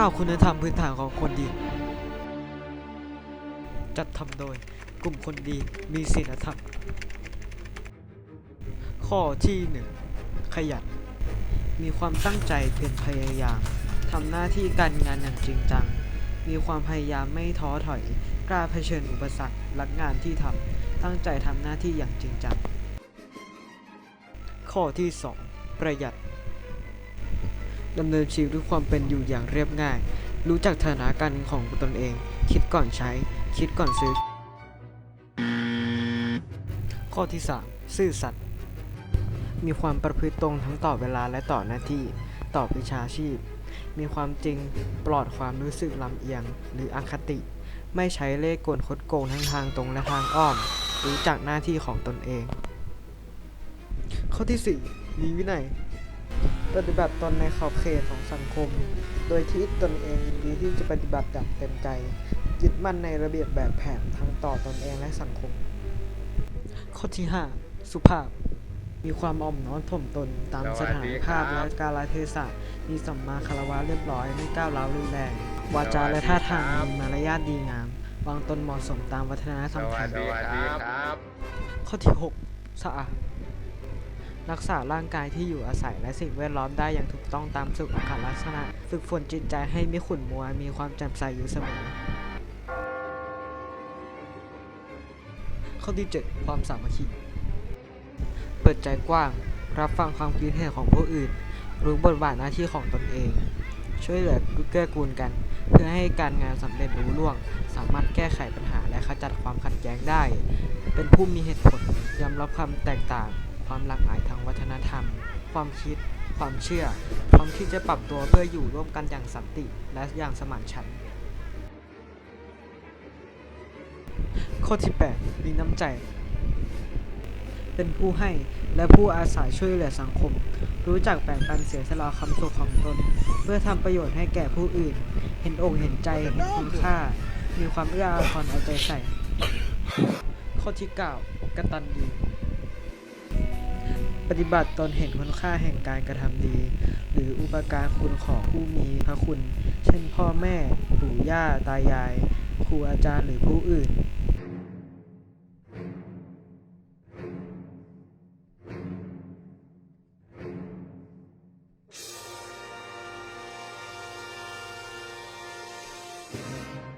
9 คุณธรรมพื้นฐานของคนดี จัดทำโดยกลุ่มคนดีมีศีลธรรม ข้อที่ 1 ขยัน มีความตั้งใจเพียรพยายามทำหน้าที่การงานอย่างจริงจัง มีความพยายามไม่ท้อถอย กล้าเผชิญอุปสรรค รักงานที่ทำ ตั้งใจทำหน้าที่อย่างจริงจัง ข้อที่ 2 ประหยัด ดำเนินชีวิตด้วยความเป็นอยู่อย่างเรียบง่าย รู้จักฐานะการของตนเอง คิดก่อนใช้ คิดก่อนซื้อ ข้อที่ 3 ซื่อสัตย์ มีความประพฤติตรงทั้งต่อเวลาและต่อหน้าที่ ต่อวิชาชีพ มีความจริงปลอดความรู้สึกลำเอียง หรืออคติ ไม่ใช้เล่ห์กลคดโกงทั้งทางตรงและทางอ้อม รู้จักหน้าที่ของตนเอง ข้อที่ 4 มีวินัย ปฏิบัติตนในขอบเขตของสังคม โดยที่ตนเองยินดีที่จะปฏิบัติอย่างเต็มใจยึดมั่นในระเบียบแบบแผนทั้งต่อตนเองและสังคม ข้อที่ 5 สุภาพ มีความอ่อมน้อมถ่อมตนตามสถานภาพและกาลเทศะ มีสัมมาคารวะเรียบร้อยไม่ก้าวร้าวรุนแรง วาจาและท่าทางมีมารยาทดีงาม วางตนเหมาะสมตามวัฒนธรสรมไทวัสยดีครับข้อที่ 6 สะอาด รักษาร่างกายที่อยู่อาศัยและสิ่งแวดล้อมได้อย่างถูกต้องตามสุขอากาศลักษณะ ฝึกฝนจิตใจให้ไม่ขุ่นมัวมีความแจ่มใสอยู่เสมอ ข้อที่ 7 ความสามัคคี เปิดใจกว้าง รับฟังความคิดเห็นของผู้อื่น รู้บทบาทหน้าที่ของตนเอง ช่วยเหลือเกื้อกูลกัน เพื่อให้การงานสำเร็จรุ่ล่วง สามารถแก้ไขปัญหาและขจัดความขัดแย้งได้ เป็นผู้มีเหตุผลยอมรับความแตกต่าง ความหลากหลายทางวัฒนธรรม ความคิด ความเชื่อ พร้อมที่จะปรับตัวเพื่ออยู่ร่วมกันอย่างสันติและอย่างสมานฉันท์ข้อที่ 8 มีน้ำใจ เป็นผู้ให้และผู้อาศัยช่วยเหลือสังคม รู้จักแบ่งปันเสียสละความสุขของตน เพื่อทำประโยชน์ให้แก่ผู้อื่น เห็นอกเห็นใจ เห็นคุณค่า มีความเอื้ออาทรเอาใจใส่ ข้อที่ 9กตัญญูป ฏิบัติตนเห็นคุณค่าแห่งการกระทำดี หรืออุปการคุณของผู้มีพระคุณ เช่นพ่อแม่ ปู่ย่า ตายาย ครูอาจารย์หรือผู้อื่นうん。